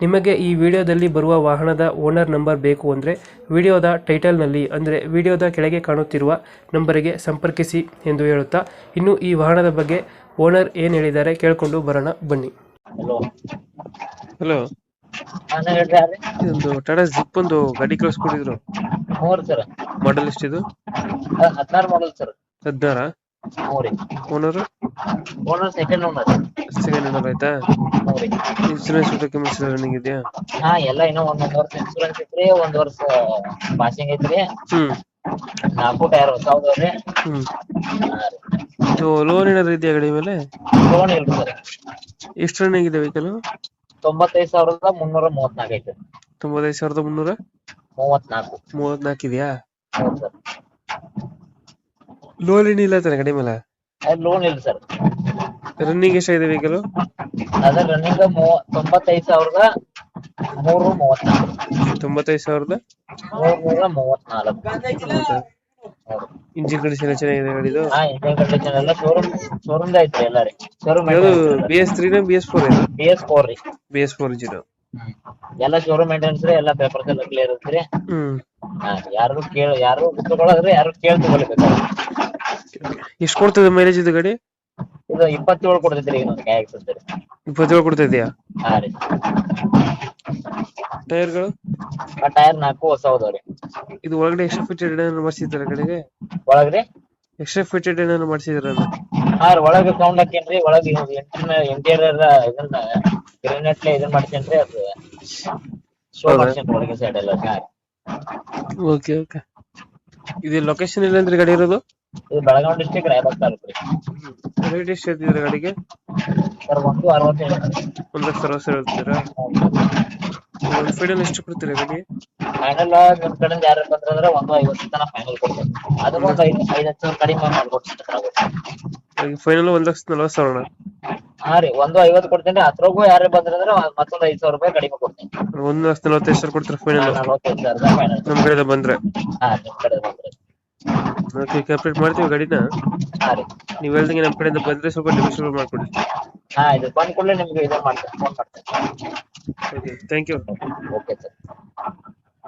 ನಿಮಗೆ ಈ ವಿಡಿಯೋದಲ್ಲಿ ಬರುವ ವಾಹನದ ಓನರ್ ನಂಬರ್ ಬೇಕು ಅಂದರೆ ವಿಡಿಯೋದ ಟೈಟಲ್ನಲ್ಲಿ ಅಂದರೆ ವಿಡಿಯೋದ ಕೆಳಗೆ ಕಾಣುತ್ತಿರುವ ನಂಬರಿಗೆ ಸಂಪರ್ಕಿಸಿ ಎಂದು ಹೇಳುತ್ತಾ ಇನ್ನು ಈ ವಾಹನದ ಬಗ್ಗೆ ಓನರ್ ಏನು ಹೇಳಿದ್ದಾರೆ ಕೇಳಿಕೊಂಡು ಬರೋಣ ಬನ್ನಿ. ಹಲೋ ಇದೊಂದು ಟಾಟಾ ಜಿಪ್ ಒಂದು ಗಾಡಿ ಕಳಿಸ್ಕೊಟ್ಟಿದ್ರು. ಸರ್ ಮಾಡಲ್ ಎಷ್ಟಿದು? ಹದಿನಾರು ಮಾಡಲ್ ಸರ್. ಹದಿನಾರ? Owner owner second owner second owner ಆಯ್ತಾ? ಇನ್ಸೂರೆನ್ಸ್ ಡಾಕ್ಯುಮೆಂಟ್ಸ್ ರನ್ನಿಂಗ್ ಇದೆಯಾ? ಹಾ ಎಲ್ಲ ಇನ್ನೂ ಒಂದೊಂದು ವರ್ಷ ಇನ್ಸೂರೆನ್ಸ್ ಐತ್ರಿ ಒಂದು ವರ್ಷ ಪಾಸಿಂಗ್ ಐತ್ರಿ. ಹ್ಮ್. ನಾಲ್ಕು ಟೈರ್ ಹೊಸ ಹ್ಮ್. ಇದು ಲೋನ್ ಏನಾದ್ರು ಇದೆಯಾ ಗಾಡಿ ಮೇಲೆ? ಲೋನ್ ಇಲ್ರಿ ಸರ್. ಎಷ್ಟು ರನ್ನಿಂಗ್ ಇದೆ ವೆಹಿಕಲ್ ತೊಂಬತ್ತೈದು ಸಾವಿರದ ಮುನ್ನೂರ ಮೂವತ್ನಾಲ್ಕು ಐತೆ ತೊಂಬತ್ತೈದು ಸಾವಿರದ ಮುನ್ನೂರ? ಮೂವತ್ನಾಲ್ಕು. ಮೂವತ್ನಾಲ್ಕು ಇದೆಯಾ? ಹೌದು ಸರ್. ಲೋನ್ ಏನಿಲ್ಲ ತಾನೆ ಗಾಡಿ ಮೇಲೆ? ಲೋನ್ ಇಲ್ಲ ಸರ್ ರನ್ನಿಂಗ್ ಎಷ್ಟಾಗಿದೆ ವೆಹಿಕಲ್ ಅದ ರನ್ನಿಂಗ್ ತೊಂಬತ್ತೈದು ಸಾವಿರದ ಮೂರು ಮೂವತ್ನಾಲ್ಕು. ತೊಂಬತ್ತೈದು ಸಾವಿರದ? ಮೂರ್ನೂರ ಮೂವತ್ನಾಲ್ಕು. ಇಂಜಿನ್ ಕಂಡೀಷನ್ ಚೆನ್ನಾಗಿದೆ ಗಾಡಿದು ಹಾ ಇಂಡಿಯನ್ ಕಂಡೀಷನ್ ಎಲ್ಲ ಶೋರೂಮ್ ಶೋರೂಮ್ ಐತ್ರಿ ಎಲ್ಲ ರೀ. ಶೋರೂಮ್ ಯಾವುದು ಬಿ ಎಸ್ ತ್ರೀನ ಬಿ ಎಸ್ ಫೋರ್ ಇದೆ ಬಿ ಎಸ್ ಫೋರ್ ರೀ. ಬಿ ಎಸ್ ಫೋರ್ ಇಂಜಿನ್ ಎಲ್ಲ ಶೋರೂಮ್ ಮೇಂಟೆನೆನ್ಸ್ ರೀ ಎಲ್ಲ ಪೇಪರ್ಸ್ ಎಲ್ಲ ಕ್ಲಿಯರ್ ಇರ್ತೀರಿ ಹ್ಮ್. ಹಾ ಯಾರು ಕೇಳ ಯಾರು ತಗೊಳ್ಳೋದ್ರೆ ಯಾರು ಕೇಳಿ ತಗೊಳ್ಬೇಕು ಎಷ್ಟು ಕೊಡ್ತದೆ ಮೈಲೇಜ್ ಇದು ಗಾಡಿ ಇದು ಇಪ್ಪತ್ತೇಳು ಕೊಡ್ತೈತ್ರಿ ನಮ್ಗೆ ಗಾಯ ಆಗ್ತದೆ ಇಪ್ಪತ್ತೇಳು ಕೊಡ್ತಾ ಇದೆಯಾ ಹಾ ರೀ. ಟೈರ್ಗಳು? ಆ ಟೈರ್ ನಾಲ್ಕು ಹೊಸ ಅದಾವ್ರಿ. ಇದು ಒಳಗಡೆ ಎಕ್ಸ್ಟ್ರಾ ಫಿಟೆಡ್ ಏನಾದ್ರು ಮಾಡಿಸಿದ್ರ ಗಾಡಿಗೆ ಒಳಗ್ರಿ? ಎಕ್ಸ್ಟ್ರಾ ಫಿಟೆಡ್ ಏನಾದ್ರು ಮಾಡಿಸಿದ್ರ ಹಾ ರೀ ಒಳಗೆ ಸೌಂಡ್ ಹಾಕೇನ್ರಿ ಒಳಗೆ ಇಂಟೀರಿಯರ್ ಇದನ್ನ ಗ್ರೆನೇಟ್ಲೆ ಇದನ್ನ ಮಾಡ್ತೇನ್ರಿ ಅದು ಶೋ ಹೌದಾ? ಮಾಡ್ತೇನ್ರಿ ಒಳಗೆ ಸೈಡ್ ಎಲ್ಲ ಓಕೆ ಓಕೆ. ಇದು ಲೊಕೇಶನ್ ಎಲ್ಲಂದ್ರೆ ಗಾಡಿ ಇರೋದು? ಇದು ಬೆಳಗಾವಿ ಡಿಸ್ಟಿಕ್ ರಾಯಬಾಗ್ ತಾಲೂಕು ರೀ. ರೇಟ್ ಎಷ್ಟು ಹೇಳ್ತಿದ್ರೆ ಗಾಡಿಗೆ? ಸರ್ ಒಂದು ಅರವತ್ತೇಳು. ಒಂದು ಲಕ್ಷ ಅರವತ್ತು ಸಾವಿರ ಹೇಳ್ತೀರಾ? ಒಂದು ಫೈನಲ್ ಎಷ್ಟು ಕೊಡ್ತೀರಾ ಗಾಡಿ ಫೈನಲ್ ನಿಮ್ ಕಡೆಯಿಂದ ಯಾರು ಬಂದ್ರಂದ್ರೆ ಒಂದು ಐವತ್ತು ತನಕ ಫೈನಲ್ ಕೊಡ್ತೀನಿ ಅದಕ್ಕೆ ಒಂದು ಐದು ಐದು ಹತ್ತು ಸಾವಿರ ಕಡಿಮೆ ಮಾಡ್ಕೊಡ್ತೀನಿ ಫೈನಲ್ ಒಂದು ಲಕ್ಷ ನಲವತ್ತು ಸಾವಿರ ಹಾ ರೀ ಒಂದು ಐವತ್ತು ಕೊಡ್ತೀನಿ ಅದ್ರಾಗೂ ಯಾರು ಬಂದ್ರಂದ್ರೆ ಮತ್ತೊಂದು ಐದು ಸಾವಿರ ರೂಪಾಯಿ ಕಡಿಮೆ ಕೊಡ್ತೀನಿ. ಒಂದು ಲಕ್ಷ ನಲವತ್ತೈದು ಸಾವಿರ ಕೊಡ್ತೀರಾ ಫೈನಲ್ ನಲ್ವತ್ತೈದು ಸಾವಿರದ ಫೈನಲ್ ನಮ್ಮ ಕಡೆಯಿಂದ ಬಂದ್ರೆ? ಹಾ ನಿಮ್ ಕಡೆ ಬಂದ್ರೆ. ಓಕೆ ಕಂಪ್ಲೀಟ್ ಮಾಡ್ತೀವಿ ಗಾಡಿನ? ಹಾ ರೀ. ನೀವು ಹೇಳ್ದಂಗೆ ನಮ್ಮ ಕಡೆಯಿಂದ ಬಂದ್ರೆ ಸ್ವಲ್ಪ ನೆಗೋಷಿಯೇಟ್ ಮಾಡ್ಕೊಡಿ. ಹಾ ಇದು ಬಂದ್ ಕೂಡಲೇ ನಿಮ್ಗೆ ಇದು ಮಾಡ್ತೇನೆ ಫೋನ್ ಮಾಡ್ತೇನೆ. Okay thank you okay sir